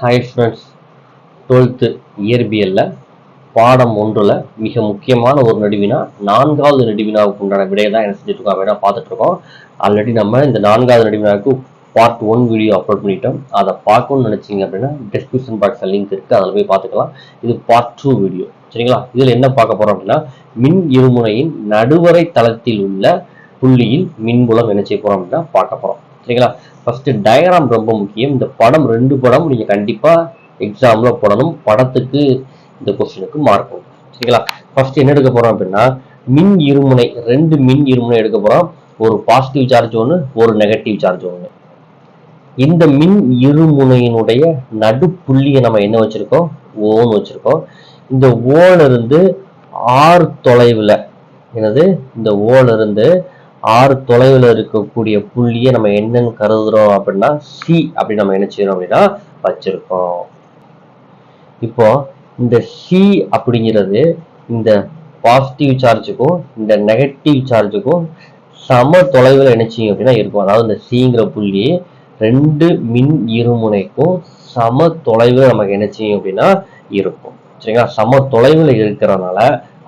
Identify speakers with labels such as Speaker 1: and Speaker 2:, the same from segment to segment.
Speaker 1: Hi friends twelfth இயற்பியலில் பாடம் ஒன்றில் மிக முக்கியமான ஒரு நடுவினா நான்காவது நடுவினாவுக்கு உண்டான விடையை தான் என்ன செஞ்சுருக்கோம் அப்படின்னா பார்த்துட்ருக்கோம். ஆல்ரெடி நம்ம இந்த நான்காவது நடுவினாவுக்கு பார்ட் ஒன் வீடியோ அப்லோட் பண்ணிட்டோம். அதை பார்க்கணும்னு நினச்சிங்க அப்படின்னா டிஸ்கிரிப்ஷன் பாக்ஸில் லிங்க் இருக்குது அதில் போய் பார்த்துக்கலாம். இது பார்ட் டூ வீடியோ சரிங்களா? இதில் என்ன பார்க்க போகிறோம் அப்படின்னா மின் இருமுனையின் நடுவரை தளத்தில் உள்ள புள்ளியில் மின்புலம் என்ன செய்ய போகிறோம் அப்படின்னா பார்க்க போகிறோம் சரிங்களா? ஃபஸ்ட்டு டயக்ராம் ரொம்ப முக்கியம். இந்த படம் ரெண்டு படம் நீங்க கண்டிப்பா எக்ஸாம்ல போடணும். படத்துக்கு இந்த கொஸ்டினுக்கு மார்க் சரிங்களா? ஃபர்ஸ்ட் என்ன எடுக்க போறோம் அப்படின்னா மின் இருமுனை ரெண்டு மின் இருமுனை எடுக்க போறோம். ஒரு பாசிட்டிவ் சார்ஜ் ஒன்று ஒரு நெகட்டிவ் சார்ஜ் ஒன்று இந்த மின் இருமுனையினுடைய நடுப்புள்ளியை நம்ம என்ன வச்சிருக்கோம்? ஓன்னு வச்சிருக்கோம். இந்த ஓல இருந்து ஆறு தொலைவில் என்னது? இந்த ஓல இருந்து ஆறு தொலைவில் இருக்கக்கூடிய புள்ளியை நம்ம என்னன்னு கருதுறோம் அப்படின்னா சி அப்படி நம்ம என்ன செய்யறோம் அப்படின்னா வச்சிருக்கோம். இப்போ இந்த சி அப்படிங்கிறது இந்த பாசிட்டிவ் சார்ஜுக்கும் இந்த நெகட்டிவ் சார்ஜுக்கும் சம தொலைவில் நினைச்சிங்க அப்படின்னா இருக்கும். அதாவது இந்த சிங்கிற புள்ளி ரெண்டு மின் இருமுனைக்கும் சம தொலைவில் நமக்கு என்ன செய்யும் அப்படின்னா இருக்கும். சரிங்களா? சம தொலைவில் இருக்கிறதுனால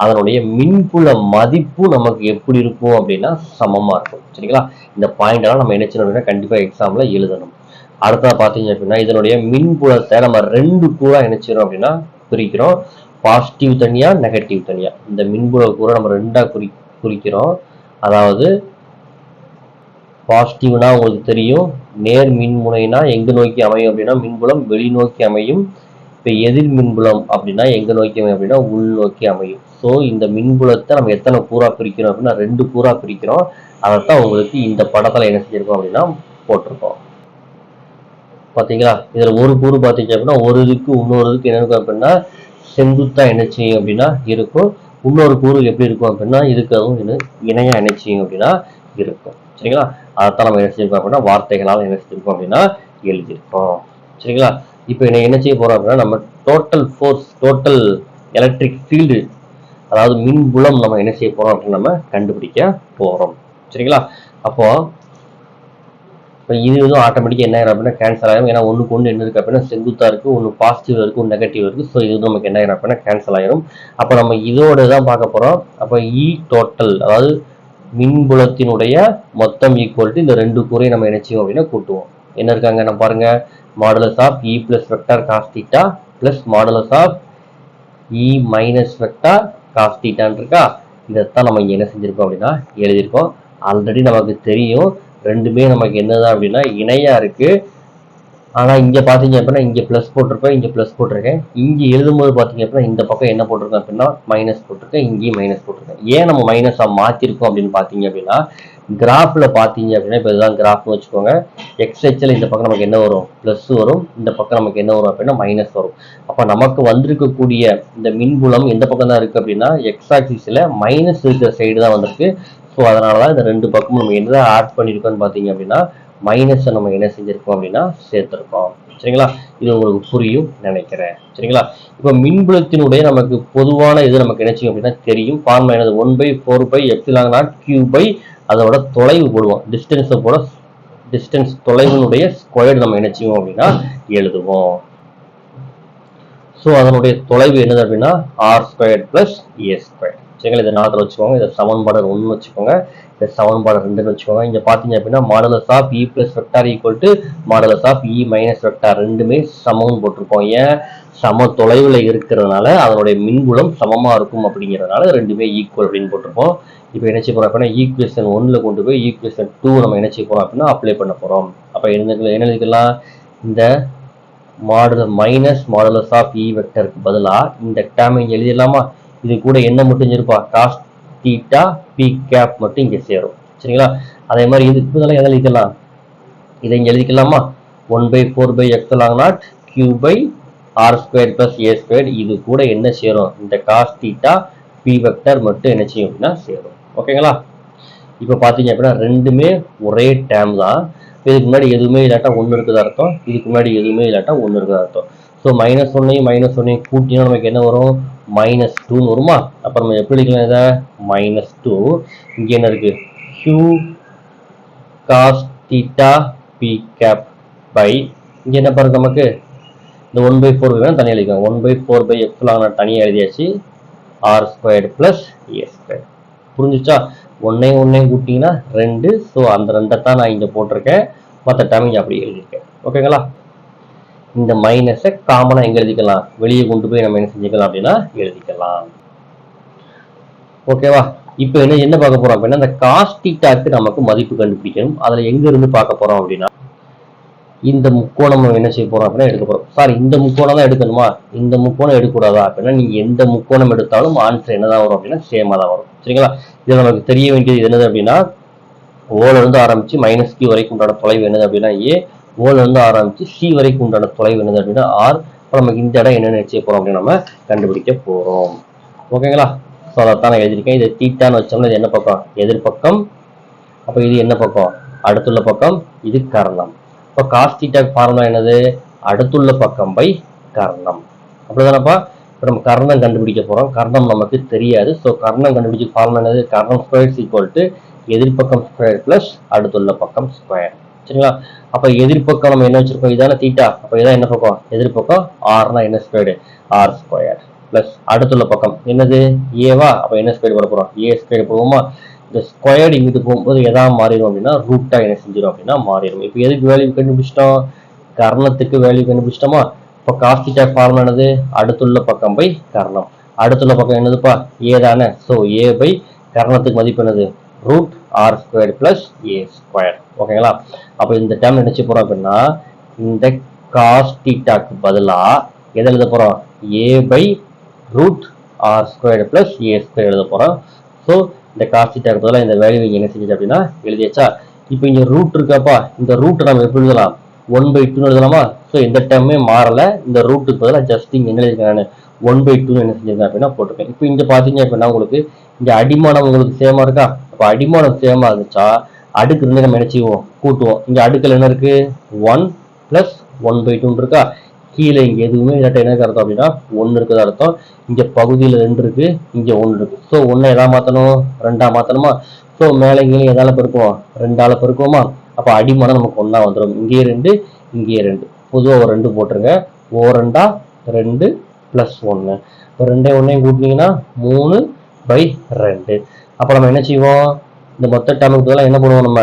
Speaker 1: அதனுடைய மின்புல மதிப்பு நமக்கு எப்படி இருக்கும் அப்படின்னா சமமா இருக்கும். சரிங்களா? இந்த பாயிண்ட் எல்லாம் நம்ம என்ன செய்யணும் அப்படின்னா கண்டிப்பா எக்ஸாம்ல எழுதணும். அடுத்ததா பாத்தீங்க அப்படின்னா இதனுடைய மின்புலத்தை நம்ம ரெண்டு கூறா என்ன அப்படின்னா பிரிக்கிறோம் பாசிட்டிவ் தனியா நெகட்டிவ் தனியா. இந்த மின்புல கூற நம்ம ரெண்டா குறி குறிக்கிறோம். அதாவது பாசிட்டிவ்னா உங்களுக்கு தெரியும். நேர் மின்முனைனா எங்க நோக்கி அமையும் அப்படின்னா மின்புலம் வெளிநோக்கி அமையும். இப்போ எதிர் மின்புலம் அப்படின்னா எங்க நோக்கி அமையும் அப்படின்னா உள் நோக்கி அமையும். ஸோ இந்த மின்புலத்தை நம்ம எத்தனை கூறா பிரிக்கிறோம் அப்படின்னா ரெண்டு கூறா பிரிக்கிறோம். அதைத்தான் உங்களுக்கு இந்த படத்தில் என்ன செஞ்சுருக்கோம் அப்படின்னா போட்டிருக்கோம். பார்த்தீங்களா இதில் ஒரு கூறு பார்த்தீங்க அப்படின்னா ஒரு இதுக்கு இன்னொரு இதுக்கு என்ன இருக்கும் அப்படின்னா செங்குத்தாக என்ன செய்யும் அப்படின்னா இருக்கும். இன்னொரு கூறு எப்படி இருக்கும் அப்படின்னா இதுக்கு அதுவும் என்ன இணையா என்ன செய்யும் அப்படின்னா இருக்கும். சரிங்களா? அதைத்தான் நம்ம என்ன செஞ்சிருக்கோம் அப்படின்னா வார்த்தைகளால் என்ன செஞ்சிருக்கோம் அப்படின்னா எழுதியிருக்கோம். சரிங்களா? இப்போ என்ன என்ன செய்ய போகிறோம் அப்படின்னா நம்ம total force total electric field அதாவது மின்புலம் நம்ம என்ன செய்ய போகிறோம் அப்படின்னு நம்ம கண்டுபிடிக்க போகிறோம் சரிங்களா? அப்போது இப்போ இது இதுவும் ஆட்டோமேட்டிக்காக என்ன ஆயிரும் அப்படின்னா கேன்சல் ஆகிடும் ஏன்னா ஒன்றுக்கு ஒன்று என்ன இருக்குது அப்படின்னா செங்குத்தாக இருக்குது ஒன்று பாசிட்டிவ் இருக்குது ஒன்று நெகட்டிவ் இருக்குது ஸோ இது நமக்கு என்ன ஆயிரும் அப்படின்னா கேன்சல் ஆயிரும். அப்போ நம்ம இதோடு தான் பார்க்க போகிறோம் அப்போ இ e டோட்டல் அதாவது மின்புலத்தினுடைய மொத்தம் ஈக்குவல் இந்த ரெண்டு கூறையும் நம்ம என்ன செய்வோம் அப்படின்னா கூட்டுவோம். என்ன இருக்காங்க? நம்ம பாருங்க. Modulus of E plus vector cos theta plus modulus of E minus vector cos தீட்டான்னு இருக்கா? இதைத்தான் நம்ம இங்கே என்ன செஞ்சுருக்கோம் அப்படின்னா எழுதியிருக்கோம். ஆல்ரெடி நமக்கு தெரியும். ரெண்டுமே நமக்கு என்னதான் அப்படின்னா இணையாக இருக்குது ஆனால் இங்கே பார்த்தீங்க அப்படின்னா இங்கே ப்ளஸ் போட்டிருப்பேன் இங்கே ப்ளஸ் போட்டிருக்கேன். இங்கே எழுதும்போது பார்த்தீங்க அப்படின்னா இந்த பக்கம் என்ன போட்டிருக்கேன் அப்படின்னா மைனஸ் போட்டிருக்கேன் இங்கேயும் மைனஸ் போட்டிருக்கேன். ஏன் நம்ம மைனஸாக மாற்றிருக்கோம் அப்படின்னு பார்த்தீங்க அப்படின்னா கிராஃபில் பார்த்தீங்க அப்படின்னா இப்போ இதுதான் கிராஃப்னு வச்சுக்கோங்க. எக்ஸ் இந்த பக்கம் நமக்கு என்ன வரும்? ப்ளஸ் வரும். இந்த பக்கம் நமக்கு என்ன வரும் அப்படின்னா மைனஸ் வரும். அப்போ நமக்கு வந்திருக்கக்கூடிய இந்த மின்புலம் எந்த பக்கம் தான் இருக்குது அப்படின்னா எக்ஸ் ஆக்சிஸ்ல மைனஸ் இருக்கிற சைடு தான் வந்திருக்கு. ஸோ அதனால தான் இந்த ரெண்டு பக்கமும் நம்ம என்ன ஆட் பண்ணியிருக்கோம்னு பார்த்தீங்க அப்படின்னா மைனஸை நம்ம என்ன செஞ்சுருக்கோம் அப்படின்னா சேர்த்துருக்கோம். சரிங்களா? இது உங்களுக்கு புரியும் நினைக்கிறேன். சரிங்களா? இப்போ மின்புலத்தினுடைய நமக்கு பொதுவான இது நமக்கு என்ன செய்யும் அப்படின்னா தெரியும். ஃபார்முலா என்னது? One by four pi epsilon naught Q by அதோட தொலைவு போடுவோம். டிஸ்டன்ஸை போட டிஸ்டன்ஸ் தொலைவினுடைய ஸ்கொயர் நம்ம என்ன செய்வோம் அப்படின்னா எழுதுவோம். ஸோ அதனுடைய தொலைவு என்னது அப்படின்னா R square plus A square விஷயங்கள் இதை நாலு வச்சுக்கோங்க. இதை சமன்பாடு ஒன்று வச்சுக்கோங்க. இதை சமன்பாடு ரெண்டுன்னு வச்சுக்கோங்க. இங்கே பார்த்தீங்க அப்படின்னா modulus of E plus vector equal to modulus of E minus vector ரெண்டுமே சமம்னு போட்டிருக்கோம். ஏன்? சம தொலைவில் இருக்கிறதுனால அதனுடைய மின்புலம் சமமாக இருக்கும் அப்படிங்கிறதுனால ரெண்டுமே ஈக்குவல் அப்படின்னு போட்டிருப்போம் இப்போ என்ன செய்ய அப்படின்னா ஈக்குவேஷன் ஒன்றில் கொண்டு போய் ஈக்குவேஷன் டூ நம்ம என்ன செய்ய அப்படின்னா அப்ளை பண்ண போகிறோம் அப்போ என்ன என்ன எழுதிக்கலாம்? இந்த மாடுல மைனஸ் மாடலஸ் ஆஃப் இ வெக்டருக்கு பதிலாக இந்த டேம் இங்கே எழுதிடலாமா? இது கூட என்ன மட்டும் இருப்பா காஸ் தீட்டா பி கேப் மட்டும் இங்கே சேரும். சரிங்களா? அதே மாதிரி இது இப்போதெல்லாம் எதை எழுதிக்கலாம்? இதை இங்கே எழுதிக்கலாமா? One by four pi epsilon naught Q by R square plus A square இது கூட என்ன சேரும்? இந்த காஸ் தீட்டா பி வெக்டர் மட்டும் என்ன செய்யும் அப்படின்னா சேரும். ஓகேங்களா? இப்போ பார்த்தீங்க அப்படின்னா ரெண்டுமே ஒரே டேம் தான். இதுக்கு முன்னாடி எதுவுமே இல்லாட்டா ஒன்று இருக்குதா அர்த்தம்? இதுக்கு முன்னாடி எதுவுமே இல்லாட்டா ஒன்று இருக்குதா அர்த்தம்? ஸோ மைனஸ் ஒன்னையும் மைனஸ் ஒன்னையும் கூட்டினா நமக்கு என்ன வரும்? மைனஸ் டூன்னு வருமா? அப்புறம் நம்ம எப்படி எடுக்கலாம் இதை? மைனஸ் டூ இங்கே என்ன இருக்குது Q cos theta p cap by என்ன பாருங்க நமக்கு? இந்த ஒன் பை ஃபோர் வேணும் தனியாக எழுதிக்கலாம் one by four pi epsilon தனியாக எழுதியாச்சு. R square plus A square புரிஞ்சிச்சா? ஒன்னே ஒன்னே கூட்டிங்கன்னா ரெண்டு. ஸோ அந்த ரெண்டை தான் நான் இங்கே போட்டிருக்கேன். மற்ற டேமேஜ் அப்படி எழுதியிருக்கேன். ஓகேங்களா இந்த மைனஸை காமனாக எங்கே எழுதிக்கலாம் வெளியே கொண்டு போய் நம்ம என்ன செஞ்சுக்கலாம் அப்படின்னா எழுதிக்கலாம். ஓகேவா இப்போ என்ன என்ன பார்க்க போறோம் அப்படின்னா இந்த காஸ்டிட்டாக்கு நமக்கு மதிப்பு கண்டுபிடிக்கணும். அதில் எங்க இருந்து பார்க்க போறோம் அப்படின்னா இந்த முக்கோணம் நம்ம என்ன செய்ய போறோம் அப்படின்னா எடுக்க போறோம். சார் இந்த முக்கோணம் தான் எடுக்கணுமா? இந்த முக்கோணம் எடுக்கக்கூடாதா அப்படின்னா நீங்க எந்த முக்கோணம் எடுத்தாலும் ஆன்சர் என்னதான் வரும் அப்படின்னா சேமா தான் வரும். சரிங்களா? இதில் நமக்கு தெரிய வேண்டியது என்னது அப்படின்னா ஓல இருந்து ஆரம்பிச்சு மைனஸ் கியூ வரைக்கும் உண்டான தொலைவு என்னது அப்படின்னா ஏ ஓல ஆரம்பித்து ஆரம்பிச்சு சி வரைக்கும் உண்டான தொலைவு என்னது அப்படின்னா ஆர் இப்போ நமக்கு இந்த இடம் என்னென்ன செய்ய போறோம் அப்படின்னு நம்ம கண்டுபிடிக்க போறோம். ஓகேங்களா? ஸோ அதைத்தான் நான் எழுதியிருக்கேன். இது தீட்டான்னு வச்சோம்னா இது என்ன பக்கம்? எதிர்பக்கம். அப்போ இது என்ன பக்கம்? அடுத்துள்ள பக்கம் இது கர்ணம். இப்போ காஸ் தீட்டா ஃபார்முலா என்னது? அடுத்துள்ள பக்கம் பை கர்ணம். அப்படிதானப்பா? இப்போ நம்ம கர்ணம் கண்டுபிடிக்க போறோம். கர்ணம் நமக்கு தெரியாது. ஸோ கர்ணம் கண்டுபிடிச்ச ஃபார்முலா என்னது? கர்ணம் ஸ்கொயர் ஈக்குவல் டு எதிர்பக்கம் ஸ்கொயர் பிளஸ் அடுத்துள்ள பக்கம் ஸ்கொயர் சரிங்களா அப்போ எதிர்பக்கம் நம்ம என்ன வச்சிருக்கோம்? இதான தீட்டா அப்போ இதான் என்ன பக்கம்? எதிர்பக்கம் ஆர்னா என்ன ஸ்கொயர்டு ஆர் ஸ்கொயர் பிளஸ் அடுத்துள்ள பக்கம். என்னது? ஏவா அப்போ என்ன ஸ்கொயர் போட போறோம்? ஏ ஸ்கொயர் போடுவோமா இந்த ஸ்கொயர்டு இங்கிட்டு போகும்போது எதாவது மாறிடும் அப்படின்னா ரூட்டா என்ன செஞ்சிடும் அப்படின்னா மாறிடும். இப்போ எதுக்கு வேல்யூ கண்டுபிடிச்சிட்டோம்? கர்ணத்துக்கு வேல்யூ கண்டுபிடிச்சிட்டோமா? இப்போ காஸ்டிட்டா ஃபார்ம் என்னது? அடுத்துள்ள பக்கம் பை கர்ணம். அடுத்துள்ள பக்கம் என்னதுப்பா? ஏ தானே. ஸோ ஏ பை கர்ணத்துக்கு மதிப்பு என்னது? R square plus A square ஓகேங்களா அப்போ இந்த டேர்ம் நினைச்சு போறோம் அப்படின்னா இந்த காஸ்டிட்டாக்கு பதிலாக எதை எழுத போறோம்? A by root R square plus A square எழுத போறோம். ஸோ இந்த காஸ்டிட்டாக்கு பதிலாக இந்த வேல்யூ இங்கே என்ன செஞ்சுச்சு அப்படின்னா எழுதியாச்சா? இப்போ இங்கே ரூட் இருக்காப்பா. இந்த ரூட் நம்ம எப்படி எழுதலாம்? ஒன் பை டூ எழுதலாமா? ஸோ இந்த டைமே மாறல. இந்த ரூட்டுக்கு பதிலாக ஜஸ்ட் இங்கே என்ன எழுதிருக்கேன் நான்? ஒன் பை டூ என்ன செஞ்சிருக்கேன் அப்படின்னா போட்டிருக்கேன். இப்போ இங்கே பார்த்தீங்க அப்படின்னா உங்களுக்கு இங்கே அடிமானம் உங்களுக்கு சேமா இருக்கா? இப்போ அடிமானம் சேமா ஆகுச்சா அடுக்கு இருந்து நம்ம என்ன செய்வோம்? கூட்டுவோம். இங்கே அடுக்கில் என்ன இருக்கு? ஒன் ப்ளஸ் ஒன் பை டூன்னு இருக்கா? கீழே இங்கே எதுவுமே இல்லாட்ட என்ன அர்த்தம் அப்படின்னா ஒன்று இருக்குது அர்த்தம். இங்கே பகுதியில் ரெண்டு இருக்கு இங்கே ஒன்று இருக்கு. ஸோ ஒன்றை எதா மாற்றணும் ரெண்டாக மாற்றணுமா ஸோ மேலே இங்கே எதால பெருக்குவோம்? ரெண்டால பெருக்குவோமா? அப்போ அடிமானம் நமக்கு ஒன்றா வந்துடும் இங்கேயே ரெண்டு இங்கேயே ரெண்டு. பொதுவாக ஒரு ரெண்டு போட்டுருங்க. ஓ ரெண்டா ரெண்டு ப்ளஸ் ஒன்று இப்போ ரெண்டே ஒன்றையும் கூட்டினீங்கன்னா மூணு பை ரெண்டு. அப்போ நம்ம என்ன செய்வோம்? இந்த மொத்த டேமுக்கு பதிலாக என்ன பண்ணுவோம் நம்ம?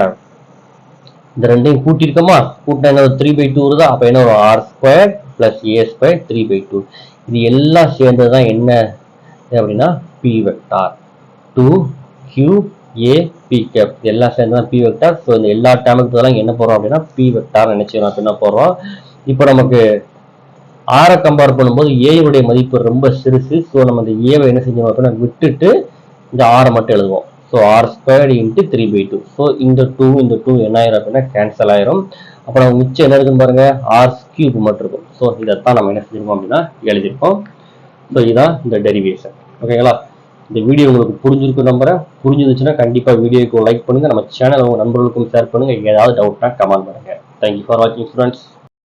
Speaker 1: இந்த ரெண்டையும் கூட்டியிருக்கோமா? கூட்டினா என்ன த்ரீ பை டூ வருதா? அப்போ என்ன வரும்? R square plus A square three by two இது எல்லாம் சேர்ந்தது தான் என்ன அப்படின்னா P vector two Q A P cap எல்லாம் சேர்ந்து தான் பி வெக்டார் ஸோ இந்த எல்லா டேமுக்கு பதிலாக என்ன போகிறோம் அப்படின்னா பி வெக்டார் நினைச்சிடும் அப்படின்னா போகிறோம் இப்போ நமக்கு ஆரை கம்பேர் பண்ணும்போது ஏயுடைய மதிப்பு ரொம்ப சிறுசு. ஸோ நம்ம இந்த ஏவை என்ன செஞ்சோம் அப்படின்னா விட்டுட்டு இந்த ஆரை மட்டும் எழுதுவோம். So R squared into three by two so இந்த டூ இந்த டூ என்ன ஆயிரும் அப்படின்னா கேன்சல் ஆயிரும். அப்புறம் மிச்சம் என்ன இருக்குன்னு பாருங்க? ஆர் கியூப் மட்டும் இருக்கும். ஸோ இதைத்தான் நம்ம என்ன செஞ்சிருக்கோம் அப்படின்னா எழுதியிருக்கோம். ஸோ இதுதான் இந்த டெரிவேஷன் ஓகேங்களா இந்த வீடியோ உங்களுக்கு புரிஞ்சிருக்கும் நம்புறேன். புரிஞ்சிருந்துச்சுன்னா கண்டிப்பாக வீடியோக்கு லைக் பண்ணுங்க. நம்ம சேனல் உங்கள் நண்பர்களுக்கும் ஷேர் பண்ணுங்க. ஏதாவது டவுட்னா கமெண்ட் பண்ணுங்கள் தேங்க்யூ ஃபார் வாட்சிங் ஸ்டூடெண்ட்ஸ்